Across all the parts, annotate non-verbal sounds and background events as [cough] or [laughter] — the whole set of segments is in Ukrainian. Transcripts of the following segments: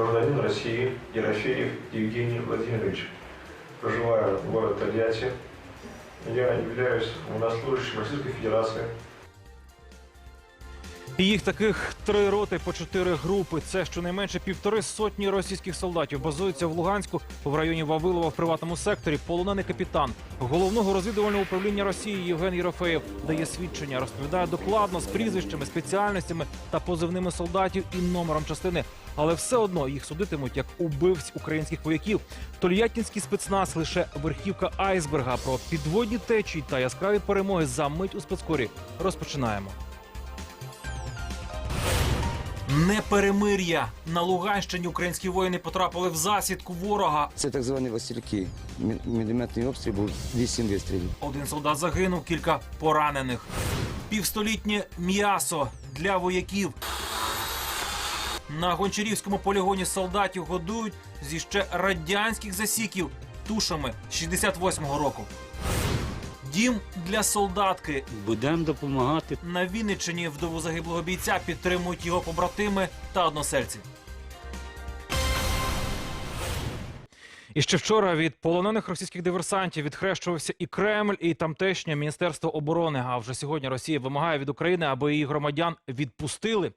Гражданин России, Ерофеев Евгений Владимирович. Проживаю в городе Тольятти. Я являюсь военнослужащим Российской Федерации. Їх таких три роти по чотири групи. Це щонайменше півтори сотні російських солдатів базуються в Луганську в районі Вавилова в приватному секторі. Полонений капітан головного розвідувального управління Росії Євген Єрофеєв дає свідчення, розповідає докладно з прізвищами, спеціальностями та позивними солдатів і номером частини. Але все одно їх судитимуть як убивць українських вояків. Тольяттинський спецназ лише верхівка айсберга про підводні течії та яскраві перемоги за мить у спецкорі. Розпочинаємо. Неперемир'я на Луганщині українські воїни потрапили в засідку ворога. Це так звані Васильки. Мі- Мінометний обстріл був 8 вистрілів. Один солдат загинув, кілька поранених. Півстолітнє м'ясо для вояків. На гончарівському полігоні солдатів годують зі ще радянських засіків тушами 68-го року. Дім для солдатки Будемо допомагати. на Вінниччині вдову загиблого бійця підтримують його побратими та односельці. І ще вчора від полонених російських диверсантів відхрещувався і Кремль, і тамтешнє міністерство оборони. А вже сьогодні Росія вимагає від України, аби її громадян відпустили.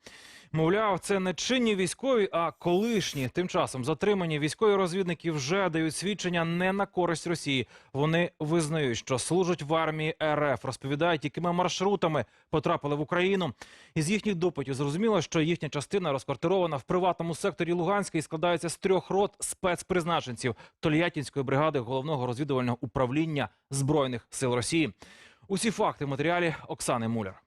Мовляв, це не чинні військові, а колишні. Тим часом затримані військові розвідники вже дають свідчення не на користь Росії. Вони визнають, що служать в армії РФ, розповідають, якими маршрутами потрапили в Україну. Із їхніх допитів зрозуміло, що їхня частина розквартирована в приватному секторі Луганська і складається з трьох рот спецпризначенців Тольяттинської бригади головного розвідувального управління збройних сил Росії. Усі факти в матеріалі Оксани Муляр.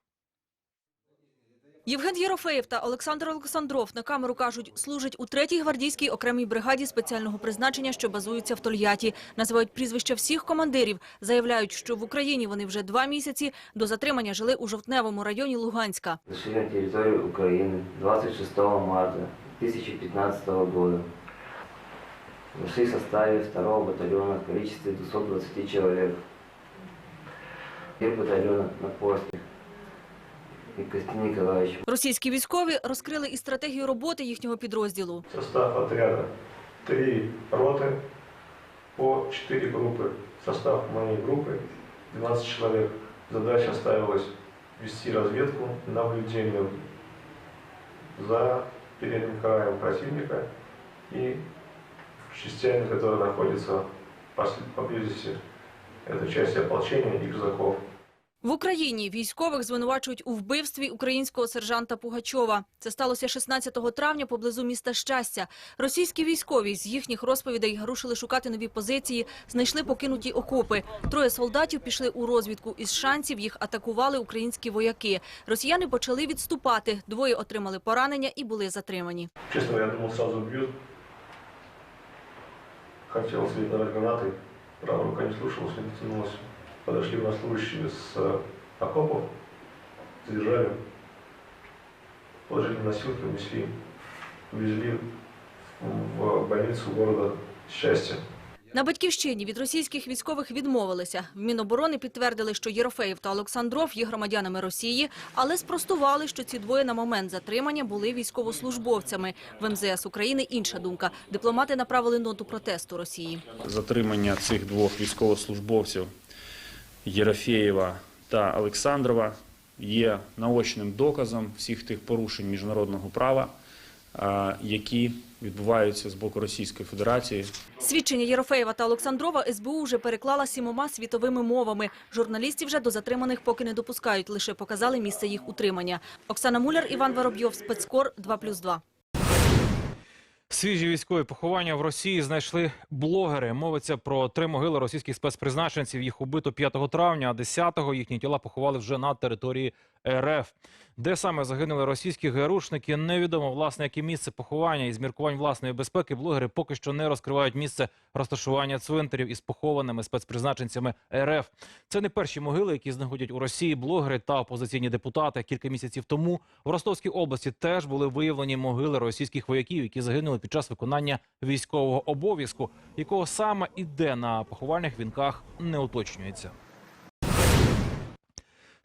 Євген Єрофеєв та Олександр Олександров на камеру кажуть, служать у 3-й гвардійській окремій бригаді спеціального призначення, що базується в Тольятті. Називають прізвища всіх командирів. Заявляють, що в Україні вони вже два місяці до затримання жили у Жовтневому районі Луганська. Зашли на территорию Украины 26 марта 2015 года. Зашли в составе 2 батальона в количестве 220 человек. И батальона на постных. И Костян Николаевич. Російські військові розкрили і стратегію роботи їхнього підрозділу. Состав отряда три роты по четыре группы. Состав моей группы 12 человек. Задача ставилась вести разведку, наблюдение за передним краем противника и частями, которые находятся пос- поблизости. Это части ополчения и казаков. В Україні військових звинувачують у вбивстві українського сержанта Пугачова. Це сталося 16 травня поблизу міста Щастя. Російські військові з їхніх розповідей рушили шукати нові позиції, знайшли покинуті окопи. Троє солдатів пішли у розвідку. Із шансів їх атакували українські вояки. Росіяни почали відступати. Двоє отримали поранення і були затримані. Говоря, я думал, сразу убьют. Хотел себе давать гранаты, правая рука не слушалась, не дотянулась. Подошли военнослужащие с э, окопов, задержали, положили на носилки, унесли, увезли в больницу города Счастья. На батьківщині від російських військових відмовилися. В Міноборони підтвердили, що Єрофеєв та Олександров є громадянами Росії, але спростували, що ці двоє на момент затримання були військовослужбовцями. В МЗС України інша думка. Дипломати направили ноту протесту Росії. затримання цих двох військовослужбовців Єрофєєва та Олександрова є наочним доказом всіх тих порушень міжнародного права, які відбуваються з боку Російської Федерації Свідчення Єрофеєва та Олександрова СБУ вже переклала сімома світовими мовами. Журналістів вже до затриманих поки не допускають, лише показали місце їх утримання. Оксана Муляр, Іван Воробйов, Спецкор 2+,2. Свіжі військові поховання в Росії знайшли блогери. Мовиться про три могили російських спецпризначенців. Їх убито 5 травня, а 10-го їхні тіла поховали вже на території РФ. Де саме загинули російські ГРУшники, невідомо власне, яке місце поховання із міркувань власної безпеки. Блогери поки що не розкривають місце розташування цвинтарів із похованими спецпризначенцями РФ. Це не перші могили, які знаходять у Росії блогери та опозиційні депутати. Кілька місяців тому в Ростовській області теж були виявлені могили російських вояків, які загинули під час виконання військового обов'язку, якого саме іде на поховальних вінках, не уточнюється.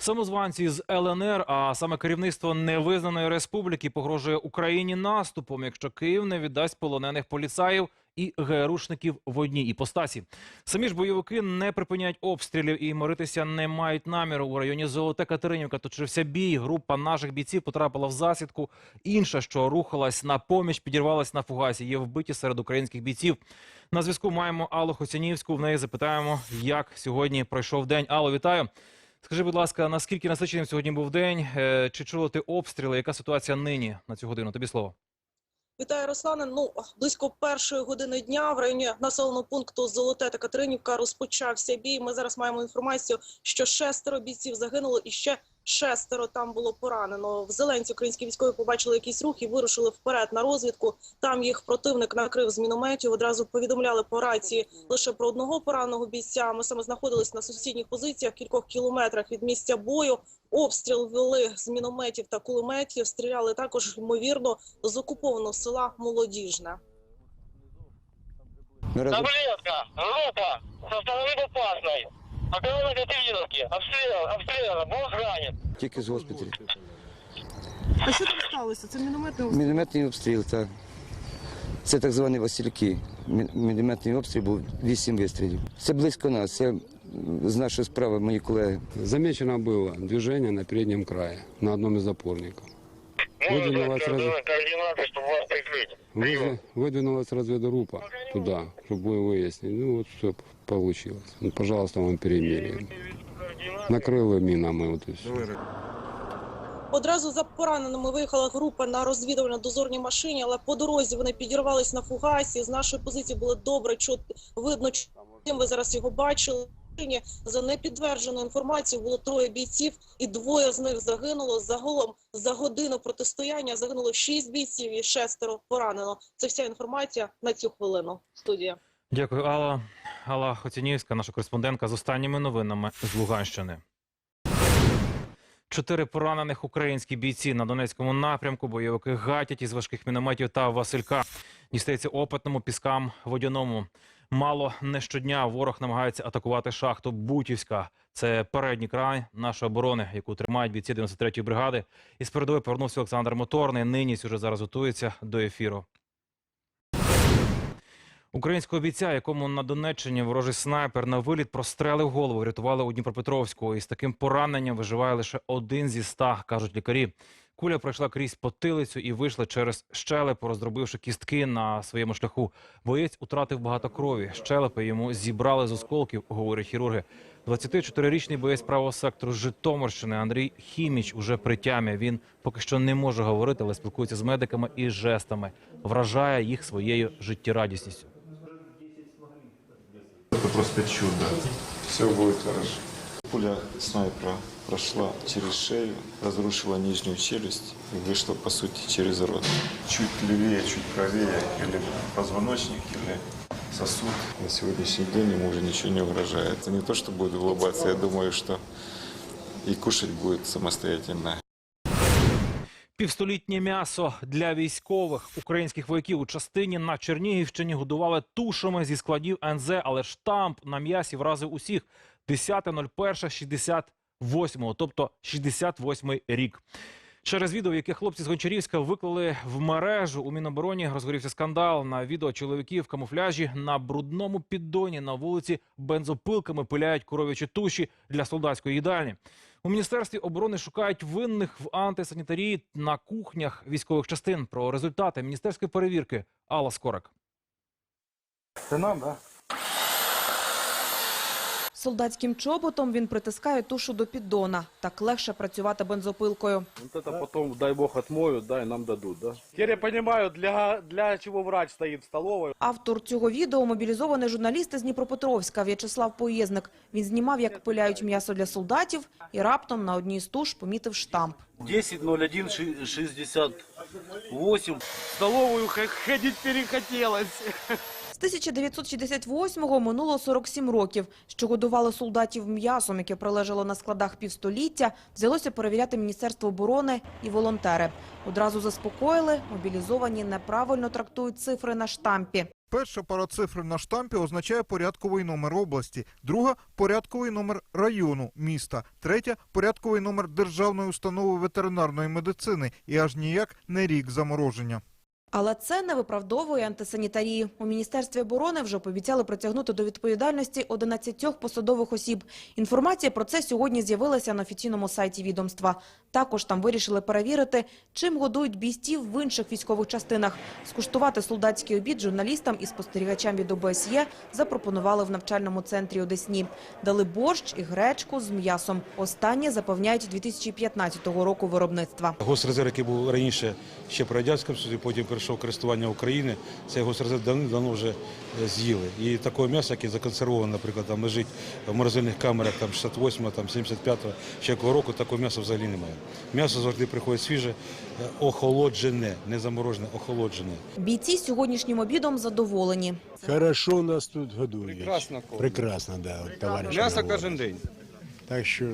Самозванці з ЛНР, а саме керівництво невизнаної республіки погрожує Україні наступом, якщо Київ не віддасть полонених поліцаїв і ГРУшників в одній іпостасі. Самі ж бойовики не припиняють обстрілів і моритися не мають наміру. У районі Золоте Катеринівка точився бій. Група наших бійців потрапила в засідку. Інша, що рухалась на поміч, підірвалась на фугасі. Є вбиті серед українських бійців. На зв'язку маємо Аллу Хоцянівську. В неї запитаємо, як сьогодні пройшов день. Алло, вітаю. Скажи, будь ласка, наскільки насиченим сьогодні був день? Е, Чи чула ти обстріли? Яка ситуація нині на цю годину? Тобі слово. Вітаю, Руслане. Ну близько першої години дня в районі населеного пункту Золоте та Катеринівка розпочався бій. Ми зараз маємо інформацію, що шестеро бійців загинуло і ще шестеро там було поранено. В Зеленці українські військові побачили якийсь рух і вирушили вперед на розвідку. Там їх противник накрив з мінометів. Одразу повідомляли по рації лише про одного пораненого бійця. Ми саме знаходились на сусідніх позиціях, кількох кілометрах від місця бою. Обстріл вели з мінометів та кулеметів. Стріляли також ймовірно з окупованого села Молодіжне. Таблетка, группа, со стороны Операция Катериновки. Обстрелян, обстрелян, босс ранен. тільки з госпіталю. А що там сталося? Це мінометний обстріл? Мінометний обстріл, так. Це так звані Васильки. Мі- Мінометний обстріл був вісім вистрілів. Це близько нас. Це з нашої справи мої колеги. Замечено было движение на переднем крае, на одном из опорников. Выдвинулась, раз... координаты, чтобы вас прикрыть. вызв- выдвинулась разведгруппа туда, чтобы выяснить. Ну вот все получилось. Ну, пожалуйста, вам перемирие. Накрыли минами вот и все. Одразу за пораненими виїхала група на розвідувально дозорній машині, але по дорозі вони підірвались на фугасі. З нашої позиції було добре чути, видно, чим ви зараз його бачили. За непідтвердженою інформацією було троє бійців, і двоє з них загинуло. Загалом за годину протистояння загинуло шість бійців і шестеро поранено. Це вся інформація на цю хвилину. Студія. Дякую, Алла. Алла Хоцянівська, наша кореспондентка з останніми новинами з Луганщини. Чотири поранених українські бійці на Донецькому напрямку. Бойовики гатять із важких мінометів та Василька. Дістається опитному піскам водяному. Мало не щодня ворог намагається атакувати шахту Бутівська. Це передній край нашої оборони, яку тримають бійці 93-ї бригади. Із передової повернувся Олександр Моторний. Нині сюжет зараз готується до ефіру. Українського бійця, якому на Донеччині ворожий снайпер на виліт прострелив голову, врятували у Дніпропетровську. І з таким пораненням виживає лише один зі ста, кажуть лікарі. Куля пройшла крізь потилицю і вийшла через щелепу, роздробивши кістки на своєму шляху. Боєць утратив багато крові. Щелепи йому зібрали з осколків, говорять хірурги. 24-річний боєць правого сектору Житомирщини Андрій Хіміч уже при тямі. Він поки що не може говорити, але спілкується з медиками і жестами. Вражає їх своєю життєрадісністю. Это просто чудо. Все будет хорошо. Пуля снайпера прошла через шею, разрушила нижнюю челюсть и вышла, по сути, через рот. Чуть левее, чуть правее, или позвоночник, или сосуд. На сегодняшний день ему уже ничего не угрожает. Это не то, что будет улыбаться, я думаю, что и кушать будет самостоятельно. Півстолітнє м'ясо для військових українських вояків у частині на Чернігівщині годували тушами зі складів НЗ, але штамп на м'ясі вразив усіх 10.01.68, тобто 68-й рік. Через відео, яке хлопці з Гончарівська виклали в мережу у Мінобороні, розгорівся скандал. На відео чоловіки в камуфляжі на брудному піддоні на вулиці бензопилками пиляють коров'ячі туші для солдатської їдальні. У міністерстві оборони шукають винних в антисанітарії на кухнях військових частин. Про результати міністерської перевірки Алла Скорик. Солдатським чоботом він притискає тушу до піддона. Так легше працювати бензопилкою. Вот это потом, дай бог, отмоют, да, и нам дадут, да? Теперь я понимаю, для, для чего врач стоит в столовой. Автор цього відео – мобілізований журналіст із Дніпропетровська В'ячеслав Поєзник. Він знімав, як пиляють м'ясо для солдатів, і раптом на одній з туш помітив штамп. 10.01.68. В столовую ходить перехотелось. З 1968-го минуло 47 років. Що годували солдатів м'ясом, яке пролежало на складах півстоліття, взялося перевіряти Міністерство оборони і волонтери. Одразу заспокоїли, мобілізовані неправильно трактують цифри на штампі. Перша пара цифр на штампі означає порядковий номер області, друга порядковий номер району міста, третя порядковий номер державної установи ветеринарної медицини і аж ніяк не рік замороження. Але це не виправдовує антисанітарії. У Міністерстві оборони вже пообіцяли притягнути до відповідальності 11 посадових осіб. Інформація про це сьогодні з'явилася на офіційному сайті відомства. Також там вирішили перевірити, чим годують бійців в інших військових частинах. Скуштувати солдатський обід журналістам і спостерігачам від ОБСЄ запропонували в навчальному центрі у Десні. Дали борщ і гречку з м'ясом. Останнє запевняють 2015 року виробництва. Госрезерв, який був раніше ще при Радянському Союзі, потім перейшов користування України, цей госрезерв давно вже е, з'їли. І такого м'яса, яке законсервоване, наприклад, там лежить в морозильних камерах там 68 там 75 ще якого року, такого м'яса взагалі немає. М'ясо завжди приходить свіже, е, охолоджене, не заморожене, охолоджене. Бійці сьогоднішнім обідом задоволені. Хорошо нас тут годують. Прекрасно. Прекрасно, да, товариш. М'ясо кожен день. Так що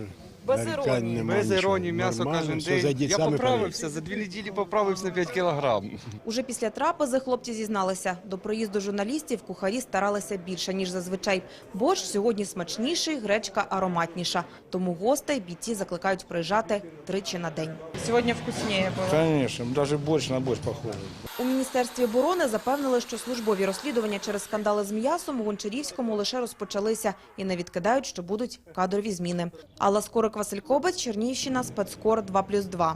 Без іронії. Без іронії, м'ясо кожен день. Я поправився, за дві неділі поправився на 5 кілограм. Уже після трапези хлопці зізналися, до приїзду журналістів кухарі старалися більше, ніж зазвичай. Борщ сьогодні смачніший, гречка ароматніша. Тому гостей бійці закликають приїжджати тричі на день. Сегодня вкуснее было. Конечно, даже борщ на борщ похоже. У Міністерстві оборони запевнили, що службові розслідування через скандали з м'ясом у Гончарівському лише розпочалися і не відкидають, що будуть кадрові зміни. Алла Скорик, Василь Кобець, Чернігівщина, спецкор 2+,2.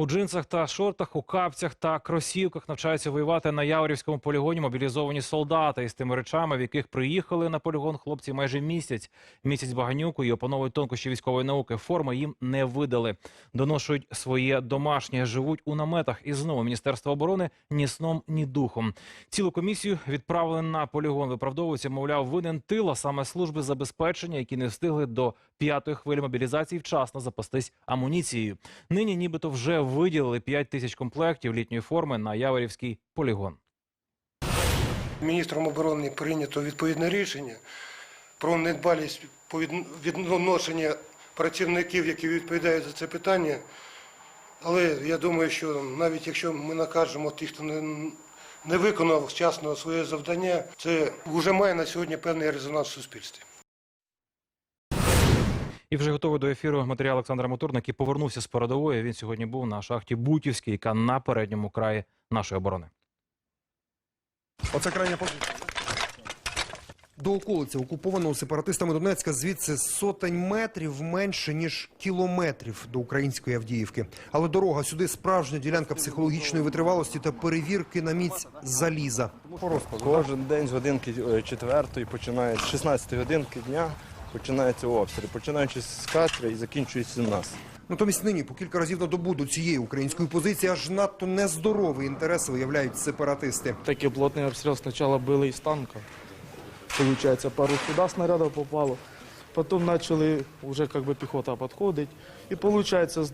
У джинсах та шортах, у капцях та кросівках навчаються воювати на Яворівському полігоні мобілізовані солдати із тими речами, в яких приїхали на полігон хлопці майже місяць. Місяць баганюку і опановують тонкощі військової науки. Форми їм не видали. Доношують своє домашнє, живуть у наметах. І знову Міністерство оборони ні сном, ні духом. Цілу комісію відправили на полігон. Виправдовується, мовляв, винен тил, а саме служби забезпечення, які не встигли до п'ятої хвилі мобілізації вчасно запастись амуніцією. Нині нібито вже виділили 5 тисяч комплектів літньої форми на Яворівський полігон. Міністром оборони прийнято відповідне рішення про недбалість відношення працівників, які відповідають за це питання. Але я думаю, що навіть якщо ми накажемо тих, хто не, не виконав вчасно своє завдання, це вже має на сьогодні певний резонанс в суспільстві. І вже готовий до ефіру матеріал Олександра Моторна, який повернувся з передової. Він сьогодні був на шахті Бутівській, яка на передньому краї нашої оборони. Оце крайня позиція. До околиці окупованого сепаратистами Донецька звідси сотень метрів менше ніж кілометрів до української Авдіївки. Але дорога сюди справжня ділянка психологічної витривалості та перевірки на міць заліза. Кожен день з годинки е, четвертої починається, з 16 годинки дня починається обстріл, починаючи з катри і закінчується нас. Натомість нині по кілька разів на добу до цієї української позиції аж надто нездоровий інтерес виявляють сепаратисти. Такий плотний обстріл спочатку били із танка. Получається, пару сюди снарядів попало. потім почали вже, якби піхота підходить. І виходить, з с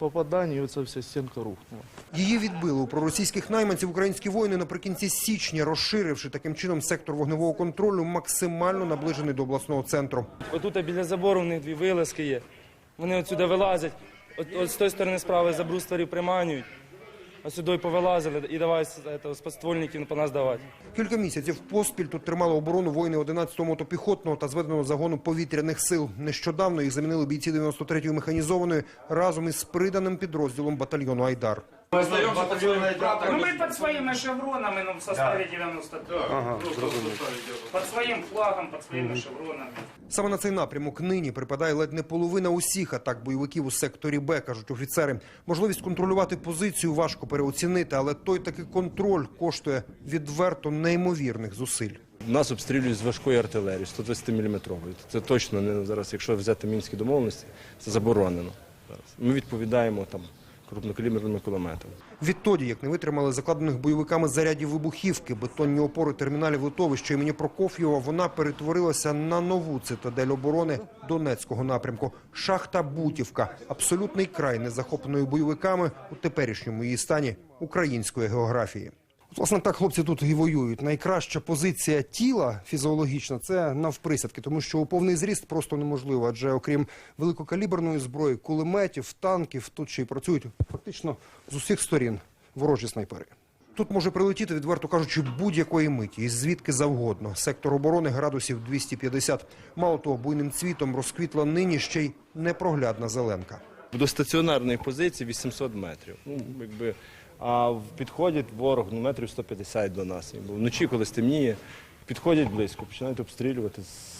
двух і оця вся стінка рухнула. Її відбили у проросійських найманців українські воїни наприкінці січня, розширивши таким чином сектор вогневого контролю, максимально наближений до обласного центру. Отут біля забору в них дві вилазки є. Вони отсюди вилазять. От, от з тої сторони справи за брустверів приманюють, сюди повилазили і давай з этого, по нас давати. Кілька місяців поспіль тут тримали оборону воїни 11-го мотопіхотного та зведеного загону повітряних сил. Нещодавно їх замінили бійці 93-ї механізованої разом із приданим підрозділом батальйону Айдар. Ну, мы под своими шевронами, ну, в составе 90. Ага, Под своим флагом, под своими шевронами. Саме на цей напрямок нині припадає ледь не половина усіх атак бойовиків у секторі Б, кажуть офіцери. Можливість контролювати позицію важко переоцінити, але той таки контроль коштує відверто неймовірних зусиль. Нас обстрілюють з важкої артилерії, 120 мм. Це точно не зараз, якщо взяти мінські домовленості, це заборонено. Зараз. Ми відповідаємо там крупнокаліберними кулеметами. Відтоді, як не витримали закладених бойовиками зарядів вибухівки, бетонні опори терміналів литовища імені Прокоф'єва, вона перетворилася на нову цитадель оборони Донецького напрямку. Шахта Бутівка – абсолютний край незахопленої бойовиками у теперішньому її стані української географії. Власне, так хлопці тут і воюють. Найкраща позиція тіла фізіологічна – це навприсядки, тому що у повний зріст просто неможливо, адже окрім великокаліберної зброї, кулеметів, танків, тут ще й працюють фактично з усіх сторін ворожі снайпери. Тут може прилетіти, відверто кажучи, будь-якої миті, і звідки завгодно. Сектор оборони градусів 250. Мало того, буйним цвітом розквітла нині ще й непроглядна зеленка. До стаціонарної позиції 800 метрів. Ну, якби, а підходить ворог ну, метрів 150 до нас. Якби Вночі, коли стемніє, підходять близько, починають обстрілювати з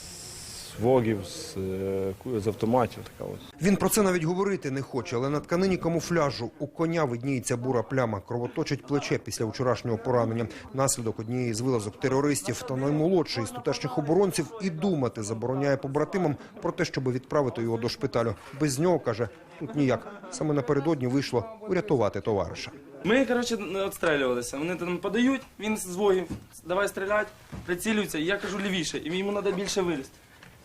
вогів, з, е, з автоматів. Така от. Він про це навіть говорити не хоче, але на тканині камуфляжу у коня видніється бура пляма, кровоточить плече після вчорашнього поранення. Наслідок однієї з вилазок терористів та наймолодший з тутешніх оборонців і думати забороняє побратимам про те, щоб відправити його до шпиталю. Без нього каже, тут ніяк. Саме напередодні вийшло врятувати товариша. Ми, коротше, відстрілювалися. Вони там подають, він з вогів, давай стріляти, прицілюється, і я кажу лівіше, і йому треба більше вилізти.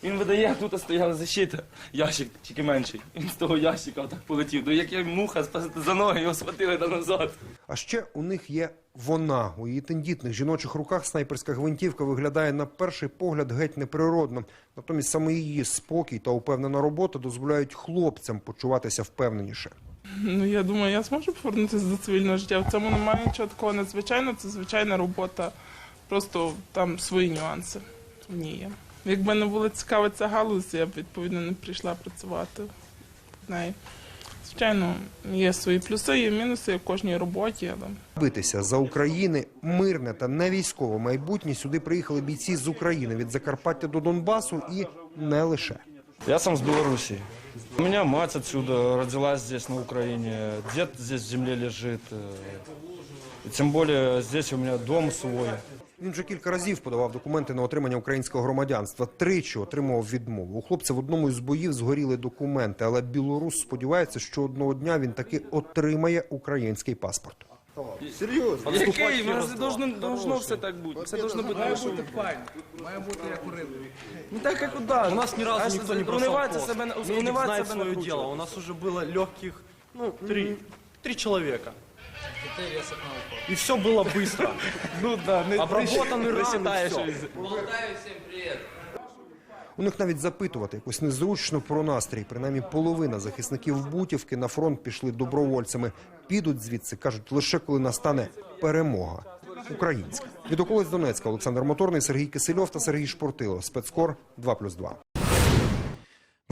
Він видає, а тут стояла защита, ящик, тільки менший. Він з того ящика отак полетів. Ну як я муха за ноги, його схватили там назад. А ще у них є вона. У її тендітних жіночих руках снайперська гвинтівка виглядає на перший погляд геть неприродно. Натомість саме її спокій та упевнена робота дозволяють хлопцям почуватися впевненіше. Ну, я думаю, я зможу повернутися до цивільного життя. В цьому немає нічого такого надзвичайного, це звичайна робота. Просто там свої нюанси в ній є. Якби не була цікава ця галузь, я б відповідно не прийшла працювати в неї. Звичайно, є свої плюси, є мінуси в кожній роботі, але Битися за України мирне та не військове майбутнє. Сюди приїхали бійці з України від Закарпаття до Донбасу і не лише. Я сам с Белоруссии. У меня мать отсюда родилась здесь, на Украине. Дед здесь в земле лежит. э, И тем более здесь у меня дом свой. Він вже кілька разів подавав документи на отримання українського громадянства. Тричі отримував відмову. У хлопця в одному із боїв згоріли документи, але білорус сподівається, що одного дня він таки отримає український паспорт. Серйозно? Який? У нас должно, должно все так бути. Все должно бути. Має хорошо. бути файно. Має бути як у ринку. Ну так как куда? У нас ни разу Аж никто не бросал унывается пост. себя, на- Медик унывать знает себя свое накручивать. дело. У нас уже было легких, ну, три, три человека. И все было быстро. Ну да, не- Обработанный не раны, считаешь, все. из- У них навіть запитувати якось незручно про настрій. Принаймні половина захисників Бутівки на фронт пішли добровольцями. Підуть звідси, кажуть, лише коли настане перемога. Українська. Від околиць Донецька Олександр Моторний, Сергій Кисельов та Сергій Шпортило. Спецкор 2+,2.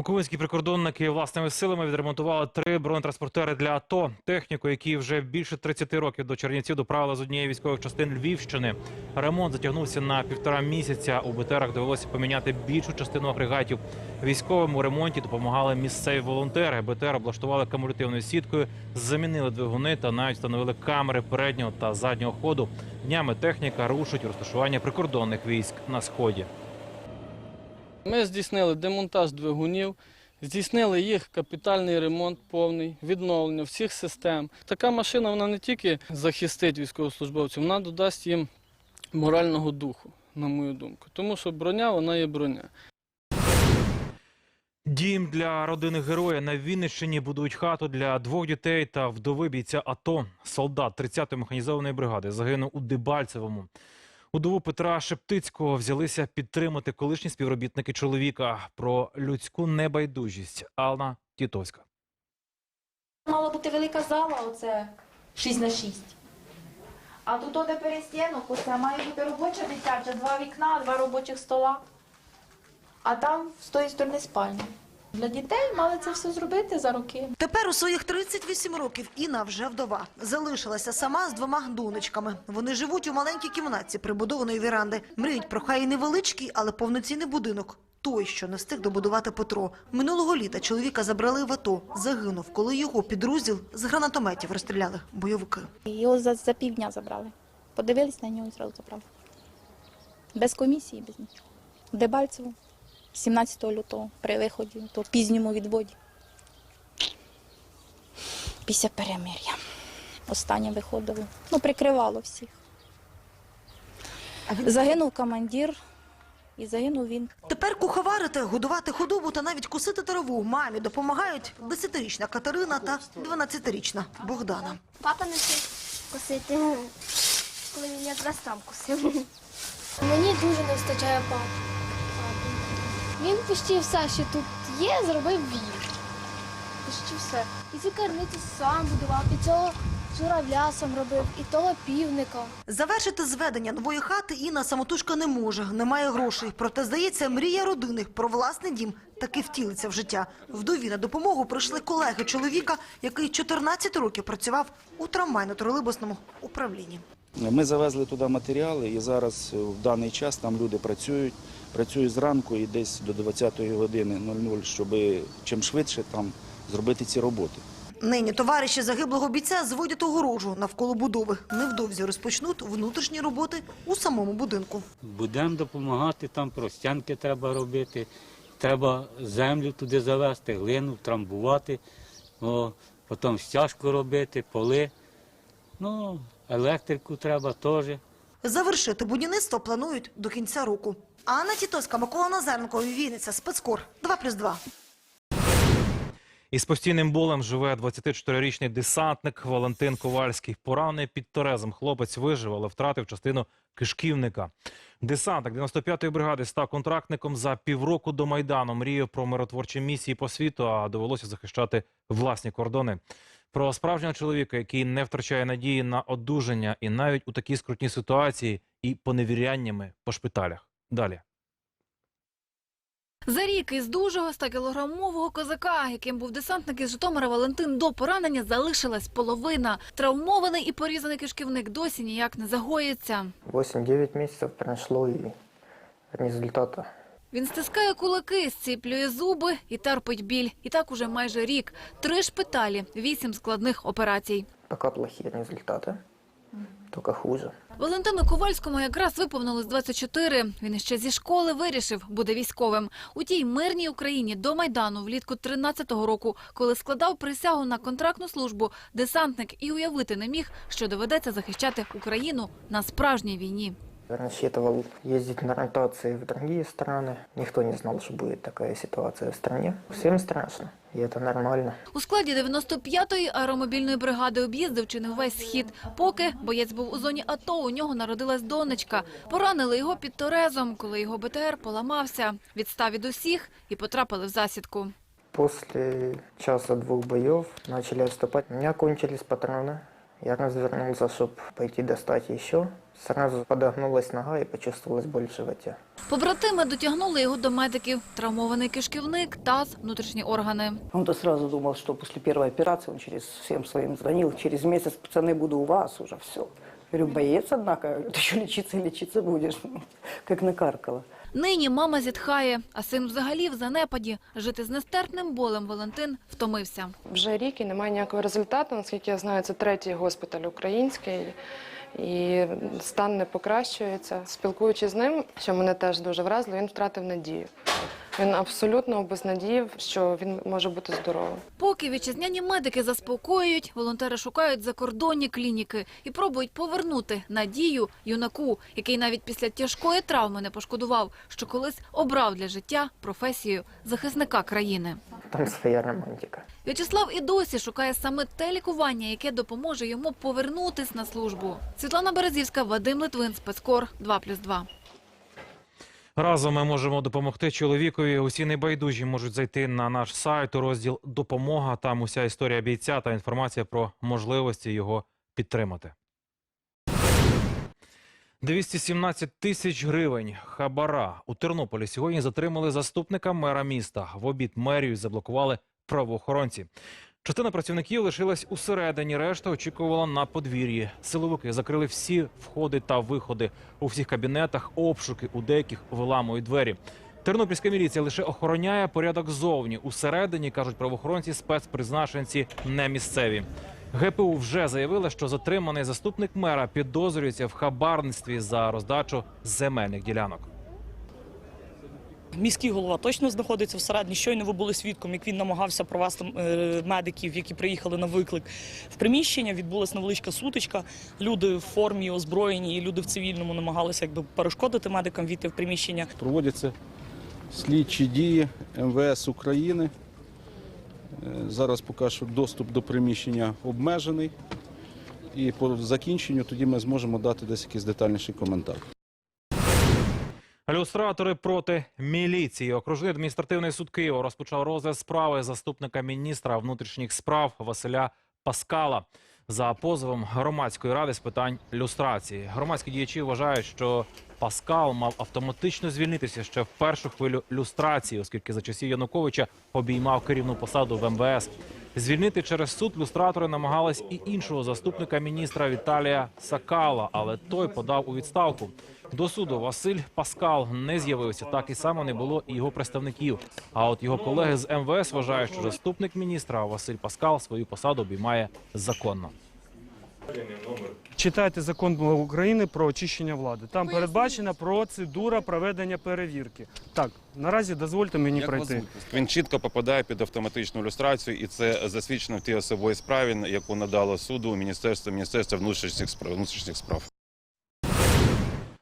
Буковинські прикордонники власними силами відремонтували три бронетранспортери для АТО. Техніку, які вже більше 30 років до Чернівців доправили з однієї військових частин Львівщини. Ремонт затягнувся на півтора місяця. У БТРах довелося поміняти більшу частину агрегатів. Військовим у ремонті допомагали місцеві волонтери. БТР облаштували кумулятивною сіткою, замінили двигуни та навіть встановили камери переднього та заднього ходу. Днями техніка рушить розташування прикордонних військ на сході. Ми здійснили демонтаж двигунів, здійснили їх капітальний ремонт повний, відновлення всіх систем. Така машина вона не тільки захистить військовослужбовців, вона додасть їм морального духу, на мою думку. Тому що броня вона є броня. Дім для родини героя на Вінниччині будують хату для двох дітей та вдови бійця АТО. Солдат 30-ї механізованої бригади загинув у Дебальцевому. Удову Петра Шептицького взялися підтримати колишні співробітники чоловіка про людську небайдужість. Ална Тітовська. Мала бути велика зала, оце 6 на 6. А тут де перестінок, оце має бути робоча дитяча, два вікна, два робочих стола. А там з тої сторони спальня. Для дітей мали це все зробити за роки. Тепер у своїх 38 років Інна вже вдова. Залишилася сама з двома донечками. Вони живуть у маленькій кімнатці прибудованої віранди. Мріють про хай і невеличкий, але повноцінний будинок. Той, що не встиг добудувати Петро. Минулого літа чоловіка забрали в АТО. Загинув, коли його підрозділ з гранатометів розстріляли бойовики. Його за, за півдня забрали. Подивились на нього і зразу забрали. Без комісії, без нічого. Дебальцево, 17 лютого, при виході, то пізньому відводі. Після перемир'я. Останнє виходило. Ну, прикривало всіх. Загинув командир і загинув він. Тепер куховарити, годувати худобу та навіть косити траву мамі допомагають 10-річна Катерина та 12-річна Богдана. Папа навчив косити, коли він якраз там косив. Мені дуже не вистачає папи. Він почти все, що тут є, зробив він. Почти все. І цю керницю сам будував, під цього журавлясом робив, і того півником. Завершити зведення нової хати Інна самотужка не може, немає грошей. Проте, здається, мрія родини про власний дім таки втілиться в життя. Вдові на допомогу прийшли колеги чоловіка, який 14 років працював у трамвайно-тролейбусному управлінні. Ми завезли туди матеріали і зараз е, в даний час там люди працюють. Працюють зранку і десь до 20-ї години 00, щоб чим швидше там зробити ці роботи. Нині товариші загиблого бійця зводять огорожу навколо будови. Невдовзі розпочнуть внутрішні роботи у самому будинку. Будемо допомагати, там простянки треба робити, треба землю туди завести, глину втрамбувати, о, потім стяжку робити, поли. Ну, електрику треба теж. Завершити будівництво планують до кінця року. Анна Тітовська, Микола Назаренко, Вінниця, Спецкор 2+,2. Із постійним болем живе 24-річний десантник Валентин Ковальський. Поранений під Терезом хлопець вижив, але втратив частину кишківника. Десантник 95-ї бригади став контрактником за півроку до Майдану. Мріяв про миротворчі місії по світу, а довелося захищати власні кордони. Про справжнього чоловіка, який не втрачає надії на одужання і навіть у такій скрутній ситуації і поневіряннями по шпиталях. Далі. За рік із дужого 100-кілограмового козака, яким був десантник із Житомира Валентин, до поранення залишилась половина. Травмований і порізаний кишківник досі ніяк не загоїться. 8-9 месяцев прошло и результата. Він стискає кулаки, зціплює зуби і терпить біль. І так уже майже рік. Три шпиталі, вісім складних операцій. Пока плохие результаты, только хуже. Валентину Ковальському якраз виповнилось 24. Він ще зі школи вирішив, буде військовим. У тій мирній Україні до Майдану влітку 13-го року, коли складав присягу на контрактну службу, десантник і уявити не міг, що доведеться захищати Україну на справжній війні Рассчитывал ездить на ротации в другие страны. Никто не знал, что будет такая ситуация в стране. Всем страшно, и это нормально. У складі 95-ї аеромобільної бригади об'їздив чи не увесь схід. Поки боєць був у зоні АТО, у нього народилась донечка. Поранили його під Торезом, коли його БТР поламався. Відстав від усіх і потрапили в засідку. После часа-двух боев начали отступать. У меня кончились патроны. Я развернулся, чтобы пойти достать еще. Сразу подогнулась нога и почувствовалась боль в животе. Побратими дотягнули його до медиків. Травмований кишківник, таз, внутрішні органи. Он-то сразу думал, что после первой операции он через всем своим звонил. Через месяц, пацаны, буду у вас уже все. Говорю, боец, однако, ты [laughs] еще лечиться и лечиться будешь. [laughs] Как накаркала. Нині мама зітхає, а син взагалі в занепаді. Жити з нестерпним болем Валентин втомився. Вже рік і немає ніякого результату. Наскільки я знаю, це третій госпіталь український. І стан не покращується. Спілкуючись з ним, що мене теж дуже вразило, він втратив надію. Він абсолютно безнадіяв, що він може бути здоровим. Поки вітчизняні медики заспокоюють, волонтери шукають закордонні клініки і пробують повернути надію юнаку, який навіть після тяжкої травми не пошкодував, що колись обрав для життя професію захисника країни. Там своя романтика. В'ячеслав і досі шукає саме те лікування, яке допоможе йому повернутись на службу. Світлана Березівська, Вадим Литвин, Спецкор 2+,2. Разом ми можемо допомогти чоловікові. Усі небайдужі можуть зайти на наш сайт у розділ Допомога. Там уся історія бійця та інформація про можливості його підтримати. 217 тисяч гривень хабара у Тернополі сьогодні затримали заступника мера міста. В обід мерію заблокували правоохоронці. Частина працівників лишилась усередині, решта очікувала на подвір'ї. Силовики закрили всі входи та виходи. У всіх кабінетах обшуки, у деяких виламують двері. Тернопільська міліція лише охороняє порядок зовні. Усередині кажуть правоохоронці, спецпризначенці не місцеві. ГПУ вже заявила, що затриманий заступник мера підозрюється в хабарництві за роздачу земельних ділянок. Міський голова точно знаходиться всередині. Щойно ви були свідком, як він намагався провести е, медиків, які приїхали на виклик в приміщення. Відбулася невеличка сутичка. Люди в формі озброєні, і люди в цивільному намагалися якби перешкодити медикам війти в приміщення. Проводяться слідчі дії МВС України. Е, Зараз поки що доступ до приміщення обмежений. І по закінченню тоді ми зможемо дати десь якийсь детальніший коментар. Люстратори проти міліції. Окружний адміністративний суд Києва розпочав розгляд справи заступника міністра внутрішніх справ Василя Паскала. за позовом громадської ради з питань люстрації. Громадські діячі вважають, що Паскал мав автоматично звільнитися ще в першу хвилю люстрації, оскільки за часів Януковича обіймав керівну посаду в МВС. Звільнити через суд люстратори намагались і іншого заступника міністра Віталія Сакала, але той подав у відставку. До суду Василь Паскал не з'явився. Так і само не було і його представників. А от його колеги з МВС вважають, що заступник міністра Василь Паскал свою посаду обіймає законно. Читайте закон України про очищення влади. Там передбачена процедура проведення перевірки. Так, наразі дозвольте мені пройти. Він чітко попадає під автоматичну люстрацію, і це засвідчено в тій особовій справі, яку надало суду міністерство міністерства внутрішніх справ внутрішніх справ.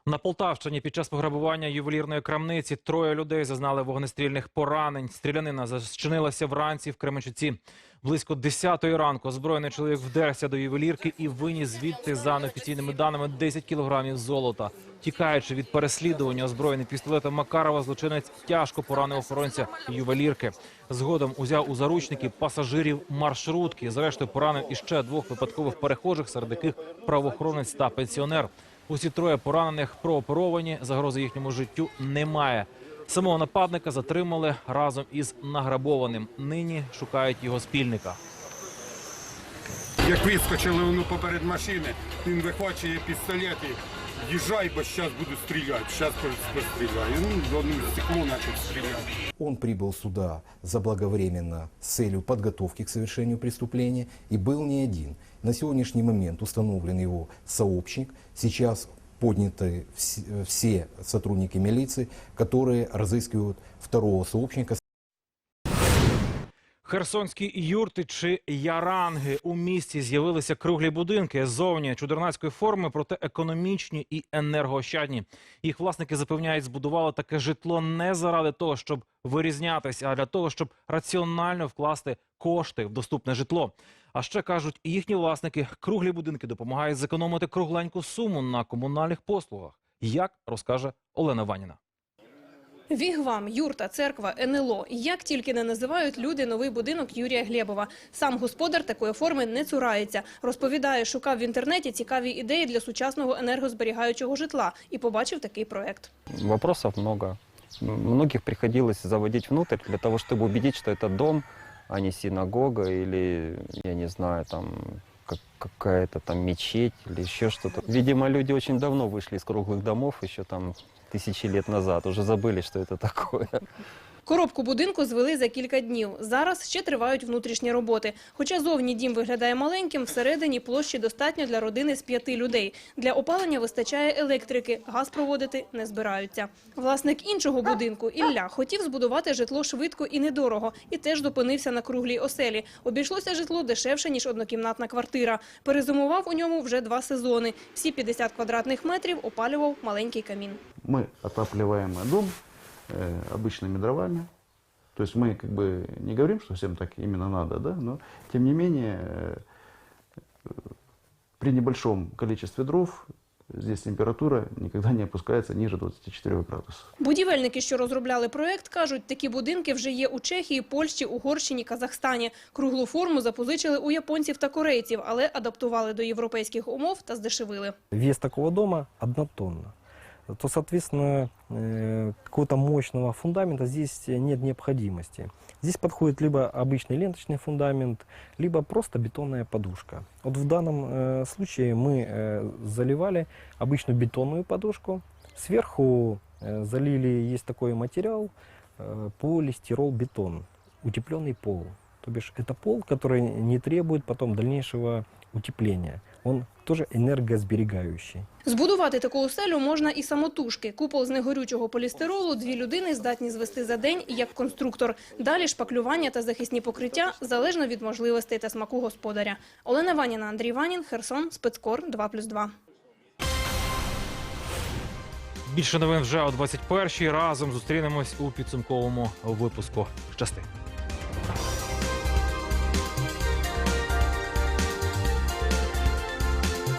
На Полтавщині під час пограбування ювелірної крамниці троє людей зазнали вогнестрільних поранень. Стрілянина зачинилася вранці в Кременчуці. Близько 10-ї ранку озброєний чоловік вдерся до ювелірки і виніс звідти за неофіційними даними 10 кілограмів золота. Тікаючи від переслідування, озброєний пістолетом Макарова, злочинець тяжко поранив охоронця ювелірки. Згодом узяв у заручники пасажирів маршрутки. Зрештою поранив іще двох випадкових перехожих, серед яких правоохоронець та пенсіонер. Усі троє поранених прооперовані. Загрози їхньому життю немає. Самого нападника затримали разом із награбованим. Нині шукають його спільника. Як вискочили воно поперед машини, він вихвачує пістолет і їжджай, бо зараз буду стріляти. Зараз постріляю. Ну, в одну стекло почав стріляти. Он прибыл сюда заблаговременно с целью подготовки к совершению преступления и был не один. На сегодняшний момент установлен его сообщник. Сейчас подняты вс- все сотрудники милиции, которые разыскивают второго сообщника. Херсонські юрти чи яранги у місті з'явилися круглі будинки зовні чудернацької форми, проте економічні і енергоощадні. Їх власники запевняють, збудували таке житло не заради того, щоб вирізнятися, а для того, щоб раціонально вкласти кошти в доступне житло. А ще кажуть, їхні власники круглі будинки допомагають зекономити кругленьку суму на комунальних послугах. Як розкаже Олена Ваніна. Вігвам, юрта, церква, НЛО. Як тільки не називають люди новий будинок Юрія Глєбова. Сам господар такої форми не цурається. Розповідає, шукав в інтернеті цікаві ідеї для сучасного енергозберігаючого житла і побачив такий проект. Вопросов много. М- Многих приходилось заводить внутрь для того, чтобы убедить, что это дом, а не синагога или, я не знаю, там как- какая-то там мечеть или еще что-то. Видимо, люди очень давно вышли из круглых домов, еще там тысячи лет назад, уже забыли, что это такое. Коробку будинку звели за кілька днів. Зараз ще тривають внутрішні роботи. Хоча зовні дім виглядає маленьким, всередині площі достатньо для родини з п'яти людей. Для опалення вистачає електрики, газ проводити не збираються. Власник іншого будинку, Ілля, хотів збудувати житло швидко і недорого, і теж зупинився на круглій оселі. Обійшлося житло дешевше, ніж однокімнатна квартира. Перезимував у ньому вже два сезони. Всі 50 квадратних метрів опалював маленький камін. Мы отапливаем дом обычными дровами. То есть мы как бы не говорим, что всем так именно надо, да, но тем не менее э, э, при небольшом количестве дров здесь температура никогда не опускается ниже 24 градусов. Будівельники, що розробляли проект, кажуть, такі будинки вже є у Чехії, Польщі, Угорщині, Казахстані. Круглу форму запозичили у японців та корейців, але адаптували до європейських умов та здешевили. Вес такого дома одна тонна. То, соответственно, э, какого-то мощного фундамента здесь нет необходимости. Здесь подходит либо обычный ленточный фундамент, либо просто бетонная подушка. Вот в данном э, случае мы э, заливали обычную бетонную подушку. Сверху залили, есть такой материал, э, полистирол-бетон, утепленный пол. То бишь это пол, который не требует потом дальнейшего утепления. Он тоже энергосберегающий. Збудувати таку оселю можна і самотужки. Купол з негорючого полістиролу дві людини здатні звести за день як конструктор. Далі шпаклювання та захисні покриття залежно від можливостей та смаку господаря. Олена Ваніна, Андрій Ванін, Херсон, Спецкор 2+,2. Більше новин вже о 21-й. Разом зустрінемось у підсумковому випуску. Щасти.